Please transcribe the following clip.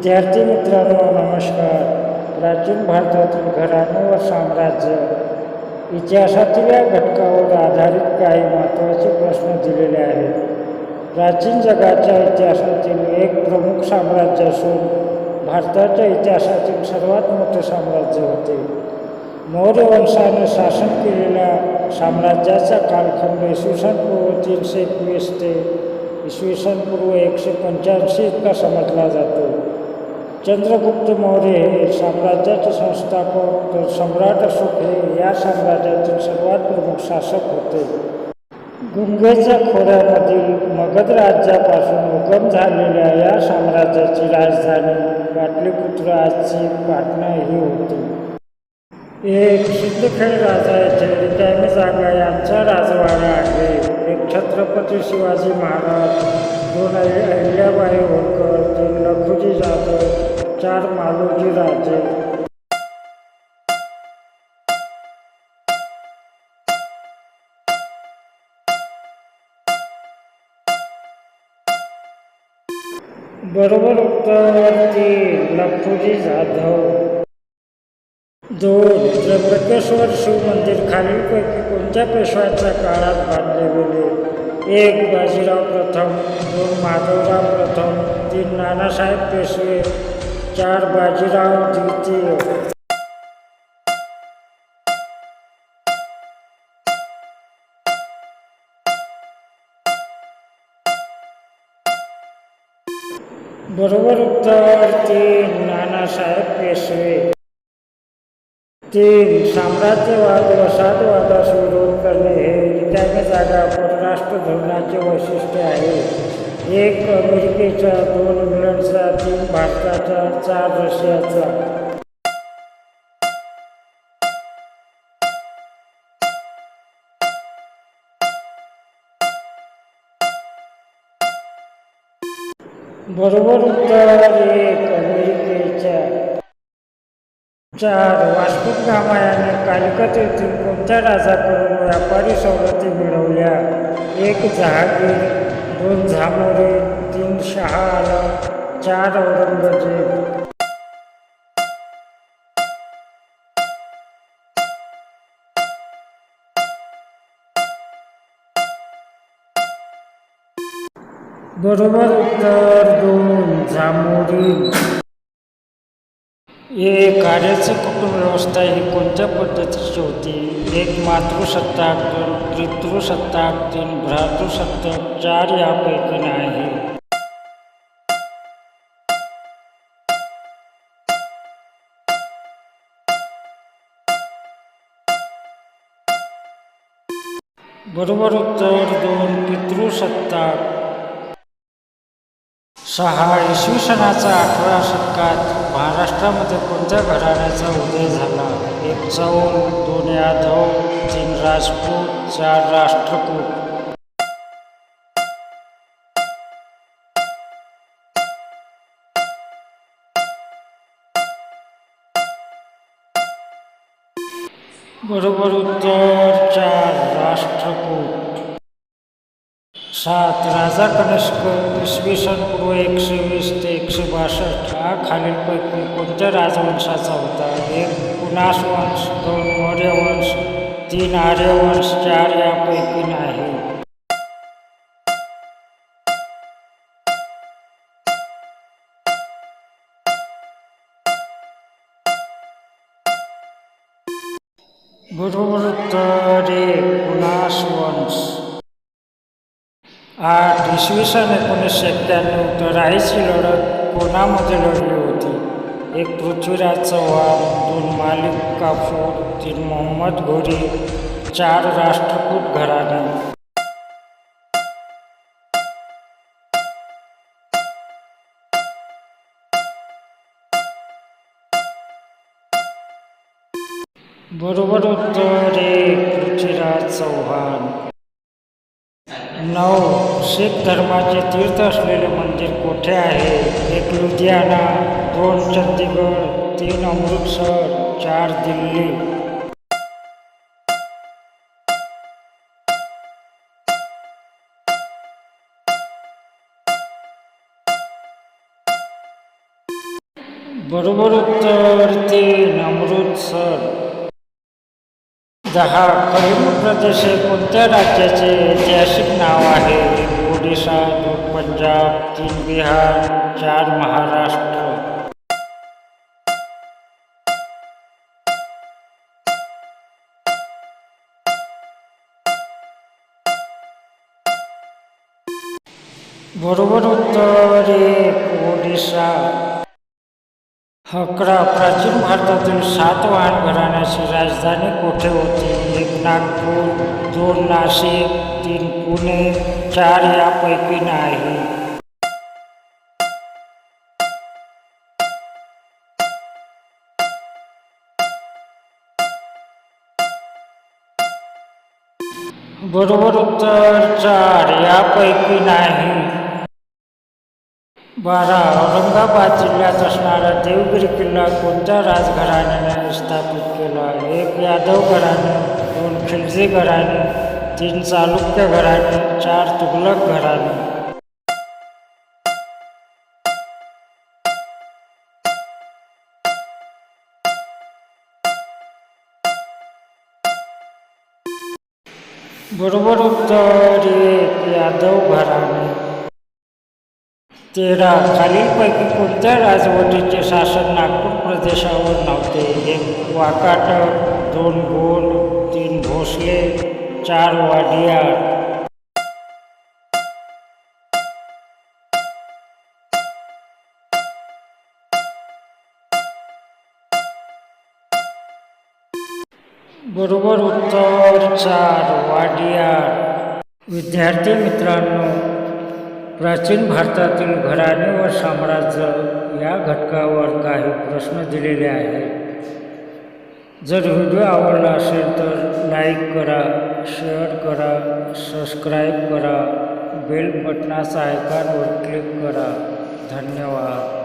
विद्यार्थी मित्रांनो नमस्कार. प्राचीन भारतातील घराणे व साम्राज्य इतिहासातील या घटकावर आधारित काही महत्त्वाचे प्रश्न दिलेले आहेत. प्राचीन जगाच्या इतिहासातील एक प्रमुख साम्राज्य असून भारताच्या इतिहासातील सर्वात मोठे साम्राज्य होते. मौर्य वंशाने शासन केलेल्या साम्राज्याचा कालखंड इसवी सन पूर्व तीनशे एकवीस ते इसवी सन पूर्व एकशे पंच्याऐंशी इतका समजला जातो. चंद्रगुप्त मौर्य हे साम्राज्याचे संस्थापक सम्राट अशोक हे या साम्राज्यातील सर्वात प्रमुख शासक होते. गुंगेच्या खोऱ्यामधील मगध राज्यापासून उगम झालेल्या या साम्राज्याची राजधानी पाटलीपुत्र आजची पाटणा ही होती. एक सिद्धखेड राजा येथे रिकामी जागा यांचा राजवाडा आहे. एक छत्रपती शिवाजी महाराज दोन अहिल्याबाई होळकर तीन चार मालोजी राजे. बरोबर उत्तर लखुजी जाधव. दोन त्र्यंबकेश्वर शिव मंदिर खालीलपैकी कोणत्या पेशव्याच्या काळात बांधले गेले? एक बाजीराव प्रथम दोन माधवराव प्रथम तीन नानासाहेब पेशवे चार बाजीराव द्वितीय बरोबर उत्तर तीन नानासाहेब पेशवे. तीन साम्राज्यवाद वसाहतवादास विरोध करणे हे रिकामी जागा परराष्ट्र धोरणाचे वैशिष्ट्य आहे. एक अमेरिकेचा दोन इंग्लंडचा तीन भारताचा चार रशियाचा. बरोबर उत्तर एक अमेरिकेच्या चार वास्तविक रामायाने कालिकत येथील कोणत्या राजाकडून व्यापारी सवलती मिळवल्या? एक जहागीर दोन झामोरे तीन शहा आलम चार औरंगजेब बरोबर उत्तर दोन झामोरी हे कार्याची कुटुंब व्यवस्था ही कोणत्या पद्धतीची होती? एक मातृसत्ताक दोन पितृसत्ताक तीन भ्रातृसत्ताक चार यापैकी नाही बरोबर उत्तर दोन पितृसत्ताक. सहा इसवी सणाचा अठरा शतकात महाराष्ट्रामध्ये कोणत्या घराण्याचा उदय झाला? एक चौल दोन यादव तीन राजपूत चार राष्ट्रकूट. बरोबर उत्तर चार राष्ट्रकूट. સાત રાજા કનસ્ક ઈસવીસન पूर्व एकशे वीस ते एकशे बासष्ट हा खालीलपैकी कोणत्या राजवंशाचा होता? एक कुणास वंश दोन मौर्यवंश तीन आर्यवंश चार यापैकी नाही. गुरुवृत्त रे कुणास वंश आठ इसवी सन एकोणीसशे एक्क्याण्णव तर राहीची लढत कोणामध्ये लढली होती एक पृथ्वीराज चव्हाण दोन मालिक काफूर तीन मोहम्मद घोरी चार राष्ट्रकूट घराणे बरोबर उत्तर एक पृथ्वीराज चव्हाण नऊ शीख धर्माचे तीर्थ असलेले मंदिर कोठे आहे? एक लुधियाना दोन चंदीगड तीन अमृतसर चार दिल्ली. बरोबर उत्तर तीन अमृतसर. दहा कलिंग प्रदेश हे कोणत्या राज्याचे ऐतिहासिक नाव आहे? एक दो पंजाब तीन बिहार चार महाराष्ट्र। बरोबर उत्तर ओडिशा। अकरा प्राचीन भारतातील सात वाहन घराण्याची राजधानी कोठे होती? एक नागपूर दोन नाशिक तीन पुणे चार यापैकी नाही. बरोबर उत्तर चार यापैकी नाही. बारा औरंगाबाद जिल्ह्यात असणारा देवगिरी किल्ला कोणत्या राजघराण्याने स्थापित केला? एक यादव घराणे दोन खिलजी घराणे तीन चालुक्य घराणे चार तुगलक घराणे बरोबर उत्तर एक यादव घराणे तेरा खालीलपैकी कोणत्या राजवटीचे शासन नागपूर प्रदेशावर नव्हते? एक वाकाटक दोन गोल तीन भोसले चार वाडिया. बरोबर उत्तर चार वाडिया. विद्यार्थी मित्रांनो प्राचीन भारतातील घराणे व साम्राज्य या घटकावर काही प्रश्न दिलेले आहेत. जर व्हिडिओ आवडला असेल तर लाईक करा शेअर करा सबस्क्राईब करा बेल बटनाचा आयकॉनवर क्लिक करा. धन्यवाद.